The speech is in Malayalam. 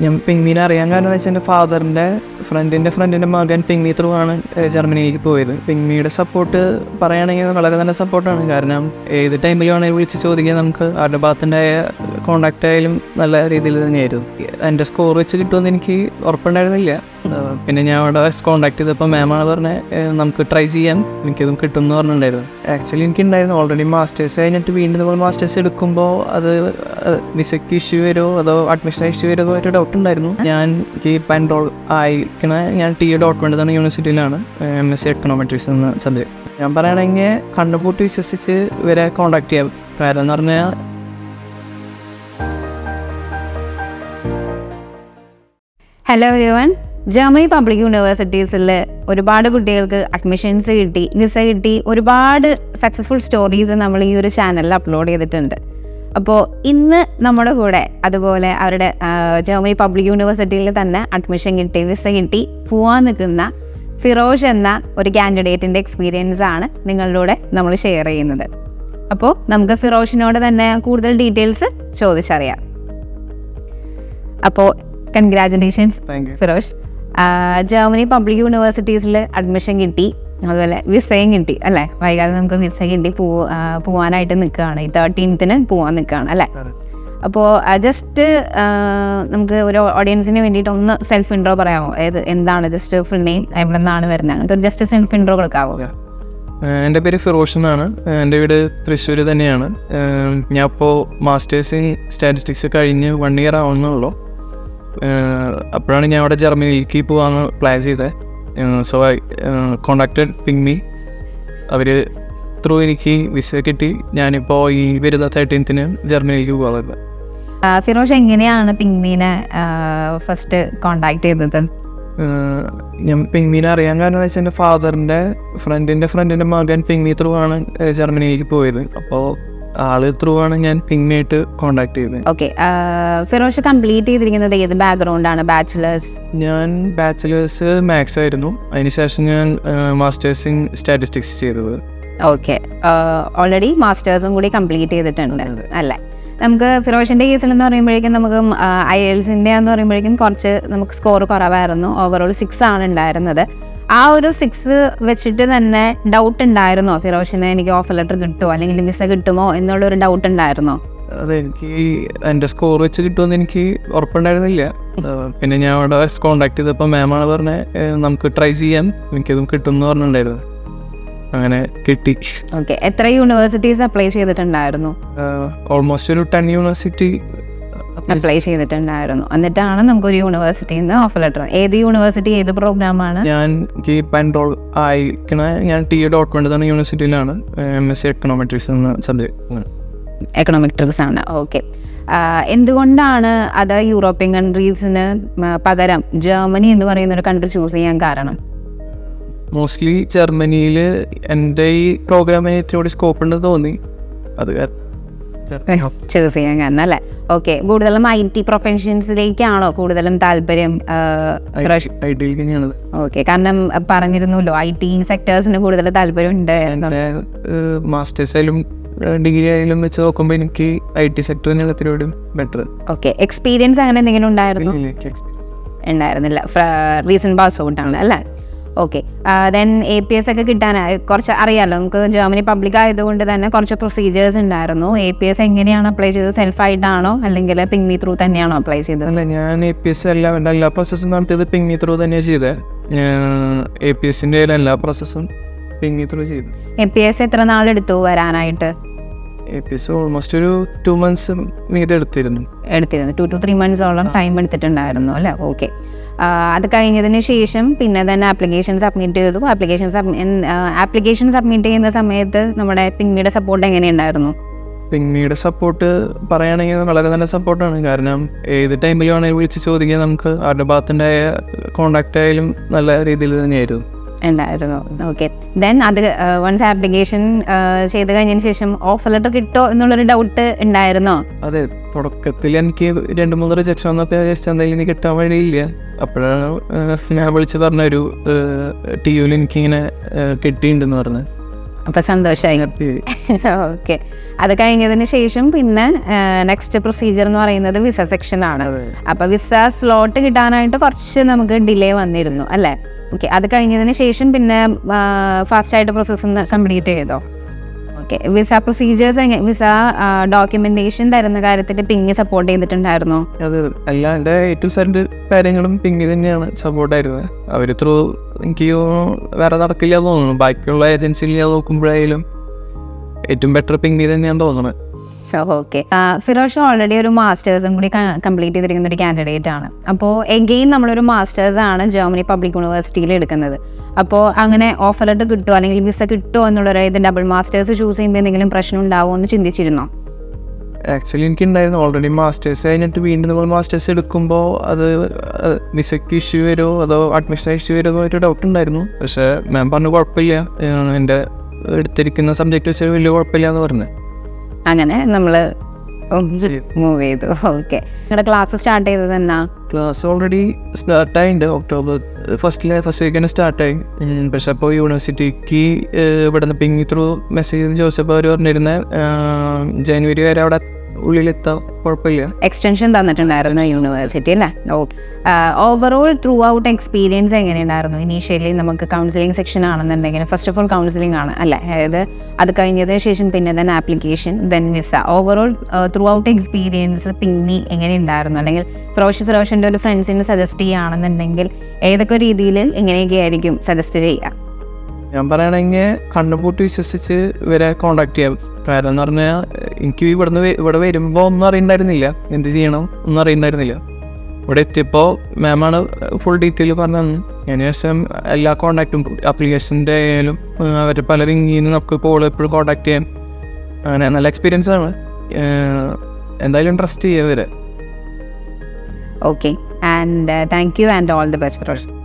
ഞാൻ പിങ്മീനെ അറിയാൻ കാരണം വെച്ചാൽ എന്റെ ഫാദറിന്റെ ഫ്രണ്ടിന്റെ ഫ്രണ്ടിന്റെ മകൻ പിങ്മി ത്രൂ ആണ് ജർമ്മനിയിൽ പോയത്. പിങ്മിയുടെ സപ്പോർട്ട് പറയുകയാണെങ്കിൽ വളരെ നല്ല സപ്പോർട്ടാണ് കാരണം ഏത് ടൈമിൽ വേണമെങ്കിൽ വിളിച്ച് ചോദിക്കാൻ നമുക്ക്. അവരുടെ ഭാഗത്തുണ്ടായ കോണ്ടാക്റ്റ് ആയാലും നല്ല രീതിയിൽ തന്നെയായിരുന്നു. എന്റെ സ്കോർ വെച്ച് കിട്ടുമെന്ന് എനിക്ക് ഉറപ്പുണ്ടായിരുന്നില്ല. പിന്നെ ഞാൻ അവിടെ കോണ്ടാക്ട് ചെയ്തപ്പോൾ മാമാണ് പറഞ്ഞത് നമുക്ക് ട്രൈ ചെയ്യാം. എനിക്കതും കിട്ടും എന്ന് പറഞ്ഞിട്ടുണ്ടായിരുന്നു. ആക്ച്വലി എനിക്കുണ്ടായിരുന്നു. ഓൾറെഡി മാസ്റ്റേഴ്സ് കഴിഞ്ഞിട്ട് വീണ്ടും നമ്മൾ മാസ്റ്റേഴ്സ് എടുക്കുമ്പോൾ അത് വിസയ്ക്ക് ഇഷ്യൂ വരുമോ? അതോ അഡ്മിഷൻ ഇഷ്യൂ വരുമോ? ഒരു ഡൗട്ട് ഉണ്ടായിരുന്നു. ഞാൻ ഈ പെൻറോൾ ആയിരിക്കണ ഞാൻ ടി ഡോട്ട് തന്നെ യൂണിവേഴ്സിറ്റിയിലാണ് എം എസ് സി എക്കണോമെട്രിക്സ് എന്ന സബ്ജക്ട്. ഞാൻ പറയുകയാണെങ്കിൽ കണ്ണുപൂട്ടി വിശ്വസിച്ച് ഇവരെ കോണ്ടാക്ട് ചെയ്യാം. കാരണം എന്ന് പറഞ്ഞാൽ ഹലോ എവൻ ജർമ്മനി പബ്ലിക് യൂണിവേഴ്സിറ്റീസിൽ ഒരുപാട് കുട്ടികൾക്ക് അഡ്മിഷൻസ് കിട്ടി വിസ കിട്ടി. ഒരുപാട് സക്സസ്ഫുൾ സ്റ്റോറീസ് നമ്മൾ ഈ ഒരു ചാനലിൽ അപ്ലോഡ് ചെയ്തിട്ടുണ്ട്. അപ്പോൾ ഇന്ന് നമ്മുടെ കൂടെ അതുപോലെ അവരുടെ ജർമ്മനി പബ്ലിക് യൂണിവേഴ്സിറ്റിയിൽ തന്നെ അഡ്മിഷൻ കിട്ടി വിസ കിട്ടി പോവാൻ നിൽക്കുന്ന ഫിറോഷ് എന്ന ഒരു കാൻഡിഡേറ്റിന്റെ എക്സ്പീരിയൻസ് ആണ് നിങ്ങളിലൂടെ നമ്മൾ ഷെയർ ചെയ്യുന്നത്. അപ്പോൾ നമുക്ക് ഫിറോഷിനോട് തന്നെ കൂടുതൽ ഡീറ്റെയിൽസ് ചോദിച്ചറിയാം. അപ്പോൾ കൺഗ്രാചുലേഷൻസ് ഫിറോഷ് ജർമ്മനി പബ്ലിക് യൂണിവേഴ്സിറ്റീസിൽ അഡ്മിഷൻ കിട്ടി അതുപോലെ വിസയും കിട്ടി അല്ലേ? വൈകാതെ നമുക്ക് വിസ കിട്ടി പോ പോവാനായിട്ട് നിൽക്കുകയാണ്. ഈ തേർട്ടീൻത്തിന് പോവാൻ നിൽക്കുകയാണ് അല്ലേ? അപ്പോൾ ജസ്റ്റ് നമുക്ക് ഒരു ഓഡിയൻസിന് വേണ്ടിയിട്ട് ഒന്ന് സെൽഫ് ഇൻട്രോ പറയാമോ? ഏത് എന്താണ് ജസ്റ്റ് ഫുൾ നെയിം എവിടെ നിന്നാണ് വരുന്നത്? അങ്ങനത്തെ ഒരു ജസ്റ്റ് സെൽഫ് ഇൻട്രോ കൊടുക്കാവോ? എന്റെ പേര് ഫിറോഷ് എന്നാണ് എന്റെ വീട് തൃശ്ശൂർ തന്നെയാണ്. ഞാൻ ഇപ്പോൾ മാസ്റ്റേഴ്സ് ഇൻ സ്റ്റാറ്റിസ്റ്റിക്സ് കഴിഞ്ഞ് വൺ ഇയർ ആവുന്നുള്ളൂ അപ്പോഴാണ് ഞാൻ അവിടെ ജർമ്മനിയിലേക്ക് പോകാൻ പ്ലാൻ ചെയ്തത് സോ ഐ കോണ്ടാക്റ്റഡ് പിങ്മി അവർ ത്രൂ എനിക്ക് വിസ കിട്ടി. ഞാനിപ്പോൾ ഈ വരുന്ന തേർട്ടീൻത്തിന് ജർമ്മനിയിലേക്ക് പോകാറുണ്ട് ഫിറോഷ് എങ്ങനെയാണ് പിങ്മീനെ ഫസ്റ്റ് കോണ്ടാക്ട് ചെയ്തത്? ഞാൻ പിങ്മീനെ അറിയാൻ കാരണം വെച്ചാൽ എന്റെ ഫാദറിന്റെ ഫ്രണ്ടിന്റെ ഫ്രണ്ടിന്റെ മകൻ പിങ്മി ത്രൂ ആണ് ജർമ്മനിയിലേക്ക് പോയത്. അപ്പോൾ ആൾ ത്രൂ ആണ് ഞാൻ പിന്നീട് കോണ്ടാക്ട് ചെയ്തത് ഓക്കെ ഫിറോഷ് കംപ്ലീറ്റ് ചെയ്തിരിക്കുന്നത് ഏത് ബാക്ക്ഗ്രൗണ്ടാണ് ബാച്ചിലേഴ്സ് ഞാൻ ബാച്ചിലേഴ്സ് മാത്സ് ആയിരുന്നു. അതിനുശേഷം ഞാൻ മാസ്റ്റേഴ്സ് ഇൻ സ്റ്റാറ്റിസ്റ്റിക്സ് ചെയ്തത്. ഓക്കെ ഓൾറെഡി മാസ്റ്റേഴ്സും കൂടി കംപ്ലീറ്റ് ചെയ്തിട്ടുണ്ട്. അല്ലേ? നമുക്ക് ഫിറോഷിന്റെ കേസിൽ എന്ന് പറയുമ്പോഴേക്കും നമുക്ക് ഐ എൽസിന്റെ എന്ന് പറയുമ്പോഴേക്കും കുറച്ച് നമുക്ക് സ്കോർ കുറവായിരുന്നു. ഓവറോൾ സിക്സ് ആണ് ഉണ്ടായിരുന്നത്. ആ ഒരു സിക്സ് വെച്ചിട്ട് തന്നെ ഡൗട്ട് ഉണ്ടായിരുന്നോ? ഫിറോഷിന് എനിക്ക് ഓഫർ ലെറ്റർ കിട്ടുമോ അല്ലെങ്കിൽ വിസ കിട്ടുമോ? എന്നുള്ള ഒരു ഡൗട്ട് ഉണ്ടായിരുന്നോ? അത് എനിക്ക് എന്റെ സ്കോർ വെച്ച് കിട്ടുമെന്ന് എനിക്ക് ഉറപ്പുണ്ടായിരുന്നില്ല. പിന്നെ ഞാൻ അവിടെ കോണ്ടാക്ട് ചെയ്തപ്പോൾ മാമാണ് പറഞ്ഞത് നമുക്ക് ട്രൈ ചെയ്യാം. എനിക്കതും കിട്ടും എന്ന് പറഞ്ഞിട്ടുണ്ടായിരുന്നു. അങ്ങനെ കിട്ടി. ഓക്കെ എത്ര യൂണിവേഴ്സിറ്റീസ് അപ്ലൈ ചെയ്തിട്ടുണ്ടായിരുന്നു? ഓൾമോസ്റ്റ് ഒരു ടെൻ യൂണിവേഴ്സിറ്റി അപ്ലൈ ചെയ്തിട്ടുണ്ടായിരുന്നു. എന്നിട്ടാണ് നമുക്ക് ഒരു യൂണിവേഴ്സിറ്റിയിൽ നിന്ന് ഓഫർ ലെറ്റർ ഏത് യൂണിവേഴ്സിറ്റി ഏത് പ്രോഗ്രാമാണ് ഞാൻ ഈ പെൻറോൾ ആയിരിക്കണ ഞാൻ ടി ഡോട്ട് കൊണ്ട് തന്നെ യൂണിവേഴ്സിറ്റിയിലാണ് എം എസ് സി എക്കണോമെട്രിക്സ് എന്ന സബ്ജക്ട് എക്കണോമിക് ആണ്. ഓക്കെ എന്തുകൊണ്ടാണ് അത് യൂറോപ്യൻ കൺട്രീസിന് പകരം ജർമ്മനി എന്ന് പറയുന്ന ഒരു കൺട്രി ചൂസ് ചെയ്യാൻ കാരണം? മോസ്റ്റ്ലി ജർമ്മനിയിൽ എന്റെ ഈ പ്രോഗ്രാമിന് ഇത്തിരി സ്കോപ്പ് ഉണ്ടെന്ന് തോന്നി. അത് കാരണം ചൂസ് ചെയ്യാൻ കാരണം അല്ലേ? ഓക്കെ കൂടുതലും ഐ ടി പ്രൊഫഷൻസിലേക്കാണോ കൂടുതലും താല്പര്യം ഓക്കെ കാരണം പറഞ്ഞിരുന്നല്ലോ ഐ ടി സെക്ടേഴ്സിന് കൂടുതൽ താല്പര്യം ഉണ്ട് മാസ്റ്റേഴ്സ് ആയാലും ഡിഗ്രി ആയാലും വെച്ച് നോക്കുമ്പോൾ എനിക്ക് I T sector better okay experience അങ്ങനെ എന്തെങ്കിലും ഉണ്ടായിരുന്നു? ഉണ്ടായിരുന്നില്ല. റീസൺ പാസ് ഔട്ടാണ് അല്ലേ? Okay then A P S ഒക്കെ കിട്ടാൻ കുറച്ച് അറിയാമല്ലോ നമുക്ക് ജർമ്മനി പബ്ലിക് ആയതുകൊണ്ട് തന്നെ കുറച്ച് പ്രൊസീജിയേഴ്സ് ഉണ്ടായിരുന്നു. എ പി എസ് എങ്ങനെയാണ് അപ്ലൈ ചെയ്തത്? സെൽഫായിട്ടാണോ അല്ലെങ്കിൽ പിങ്മി ത്രൂ തന്നെയാണോ അപ്ലൈ ചെയ്തത്? അല്ല ഞാൻ എ പി എസ് എല്ലാം എന്റെ എല്ലാ പ്രോസസ്സും നടത്തിയത് പിങ്മി ത്രൂ തന്നെയാണ് ചെയ്തത് എ പി എസിന്റെ എല്ലാ പ്രോസസ്സും പിങ്മി ത്രൂ ചെയ്തു. എ പി എസ് എത്ര നാളെടുത്തു വരാനായിട്ട്? ഓൾമോസ്റ്റ് ഒരു ടു മന്ത്സ് എടുത്തിരുന്നു. എടുത്തിരുന്നു. ടു ടു ത്രീ മന്ത്സോളം ടൈം എടുത്തിട്ടുണ്ടായിരുന്നു അല്ലേ? ഓക്കെ അത് കഴിഞ്ഞതിന് ശേഷം പിന്നെ തന്നെ ആപ്ലിക്കേഷൻ സബ്മിറ്റ് ചെയ്തു. ആപ്ലിക്കേഷൻ ആപ്ലിക്കേഷൻ സബ്മിറ്റ് ചെയ്യുന്ന സമയത്ത് നമ്മുടെ പിങ്മിയുടെ സപ്പോർട്ട് എങ്ങനെയുണ്ടായിരുന്നു? പിങ്ങിയുടെ സപ്പോർട്ട് പറയുകയാണെങ്കിൽ വളരെ നല്ല സപ്പോർട്ടാണ് കാരണം ഏത് ടൈമിലും ആണെങ്കിൽ വിളിച്ച് ചോദിക്കാൻ നമുക്ക്. അവരുടെ ഭാഗത്തുണ്ടായ കോണ്ടാക്റ്റ് ആയാലും നല്ല രീതിയിൽ തന്നെയായിരുന്നു. ഉണ്ടായിരുന്നു. ഓക്കെ ദെൻ അത് വൺസ് ആപ്ലിക്കേഷൻ ചെയ്ത് കഴിഞ്ഞതിന് ശേഷം ഓഫർ ലെറ്റർ കിട്ടോ എന്നുള്ളൊരു ഡൗട്ട് ഉണ്ടായിരുന്നോ? അതെ തുടക്കത്തിൽ എനിക്ക് രണ്ട് മൂന്ന് റിജക്ഷൻ വന്നപ്പോൾ എന്തായാലും എനിക്ക് കിട്ടാൻ വഴിയില്ല. അപ്പോഴാണ് ഞാൻ വിളിച്ച് പറഞ്ഞ ഒരു ടി യുവിൽ എനിക്കിങ്ങനെ കിട്ടിയിട്ടുണ്ടെന്ന് പറഞ്ഞത്. അപ്പം സന്തോഷമായി ഓക്കെ അത് കഴിഞ്ഞതിന് ശേഷം പിന്നെ നെക്സ്റ്റ് പ്രൊസീജിയർ എന്ന് പറയുന്നത് വിസ സെക്ഷൻ ആണ്. അപ്പം വിസ സ്ലോട്ട് കിട്ടാനായിട്ട് കുറച്ച് നമുക്ക് ഡിലേ വന്നിരുന്നു അല്ലേ? ഓക്കെ അത് കഴിഞ്ഞതിന് ശേഷം പിന്നെ ഫാസ്റ്റായിട്ട് പ്രോസസ്സ് കംപ്ലീറ്റ് ചെയ്തോ? Okay. Visa procedures visa documentation തരുന്ന കാര്യത്തിൽ പിങ്ങി സപ്പോർട്ട് ചെയ്തിട്ടുണ്ടായിരുന്നോ? അതെ എല്ലാ എന്റെ ഏറ്റവും സെൻഡ് കാര്യങ്ങളും പിങ്ങി തന്നെയാണ് സപ്പോർട്ട് സപ്പോർട്ടായിരുന്നത് അവർ ത്രൂ എനിക്ക് വേറെ നടക്കില്ല തോന്നുന്നു. ബാക്കിയുള്ള ഏജൻസിയിൽ ഞാൻ നോക്കുമ്പോഴായാലും ഏറ്റവും ബെറ്റർ പിങ്ങി തന്നെയാണ് തോന്നുന്നത് ഓക്കെ ഫിറോഷ് ഓൾറെഡി ഒരു മാസ്റ്റേഴ്സും കൂടി കംപ്ലീറ്റ് ചെയ്തിരിക്കുന്ന ഒരു കാൻഡിഡേറ്റ് ആണ്. അപ്പോൾ എഗെയിൻ നമ്മളൊരു മാസ്റ്റേഴ്സ് ആണ് ജർമ്മനി പബ്ലിക് യൂണിവേഴ്സിറ്റിയിൽ എടുക്കുന്നത്. അപ്പോൾ അങ്ങനെ ഓഫർ ലെറ്റർ കിട്ടുമോ അല്ലെങ്കിൽ വിസ കിട്ടുമോ എന്നുള്ളൊരു ഇത് ഡബിൾ മാസ്റ്റേഴ്സ് ചൂസ് ചെയ്യുമ്പോൾ എന്തെങ്കിലും പ്രശ്നം ഉണ്ടാവുമോ എന്ന് ചിന്തിച്ചിരുന്നോ? ആക്ച്വലി എനിക്ക് ഉണ്ടായിരുന്നു ഓൾറെഡി മാസ്റ്റേഴ്സ് കഴിഞ്ഞിട്ട് വീണ്ടും നമ്മൾ മാസ്റ്റേഴ്സ് എടുക്കുമ്പോൾ അത് വിസയ്ക്ക് ഇഷ്യൂ വരുമോ അതോ അഡ്മിഷൻ ഇഷ്യൂ വരുമോ ഒരു ഡൗട്ട് ഉണ്ടായിരുന്നു. പക്ഷേ മാം പറഞ്ഞു കുഴപ്പമില്ല. എന്റെ എടുത്തിരിക്കുന്ന സബ്ജക്റ്റ് വെച്ച് വലിയ കുഴപ്പമില്ല എന്ന് പറഞ്ഞു. അങ്ങനെ നമ്മൾ മൂവ് ചെയ്തു. ഓക്കെ നിങ്ങളുടെ ക്ലാസ് സ്റ്റാർട്ട് ചെയ്തത് എന്നാ? ക്ലാസ് ഓൾറെഡി സ്റ്റാർട്ടായിട്ടുണ്ട് ഒക്ടോബർ ഫസ്റ്റിലെ ഫസ്റ്റ് വീക്കിന് സ്റ്റാർട്ട് സ്റ്റാർട്ടായി പക്ഷെ അപ്പോൾ യൂണിവേഴ്സിറ്റിക്ക് ഇവിടെ നിന്ന് പിങ്ങി ത്രൂ മെസ്സേജ് ചോദിച്ചപ്പോൾ അവർ പറഞ്ഞിരുന്നത് ജനുവരി വരെ അവിടെ ഉള്ളിലെത്താം കുഴപ്പമില്ല. എക്സ്റ്റൻഷൻ തന്നിട്ടുണ്ടായിരുന്നു യൂണിവേഴ്സിറ്റി അല്ലേ? Okay overall throughout experience എങ്ങനെയുണ്ടായിരുന്നു? ഇനീഷ്യലി നമുക്ക് കൗൺസിലിംഗ് സെക്ഷൻ ആണെന്നുണ്ടെങ്കിൽ ഫസ്റ്റ് ഓഫ് ഓൾ കൗൺസിലിംഗ് ആണ് അല്ലേ? അതായത് അത് കഴിഞ്ഞതിന് ശേഷം പിന്നെ then application then visa overall throughout experience പിന്നെ എങ്ങനെയുണ്ടായിരുന്നു? അല്ലെങ്കിൽ ഫിറോഷ് ഫിറോഷിന്റെ ഒരു ഫ്രണ്ട്സിന് സജസ്റ്റ് ചെയ്യുകയാണെന്നുണ്ടെങ്കിൽ ഏതൊക്കെ രീതിയിൽ എങ്ങനെയൊക്കെ ആയിരിക്കും സജസ്റ്റ് ചെയ്യുക? ഞാൻ പറയുകയാണെങ്കിൽ കണ്ണുപൂട്ടി വിശ്വസിച്ച് ഇവരെ കോണ്ടാക്ട് ചെയ്യാം. കാരണം എന്ന് പറഞ്ഞാൽ എനിക്ക് ഇവിടുന്ന് ഇവിടെ വരുമ്പോൾ ഒന്നും അറിയണ്ടായിരുന്നില്ല. എന്ത് ചെയ്യണം? ഒന്നും അറിയണ്ടായിരുന്നില്ല. ഇവിടെ എത്തിയപ്പോൾ മാമാണ് ഫുൾ ഡീറ്റെയിൽ പറഞ്ഞു അതിന് ശേഷം എല്ലാ കോണ്ടാക്റ്റും ആപ്ലിക്കേഷന്റെ ആയാലും അവരുടെ പല നിന്ന് നമുക്ക് ഇപ്പോൾ എപ്പോഴും കോണ്ടാക്ട് ചെയ്യാം. അങ്ങനെ നല്ല എക്സ്പീരിയൻസ് ആണ്. എന്തായാലും ട്രസ്റ്റ് ചെയ്യുക ഇവരെ. Okay and thank you and all the best Firosh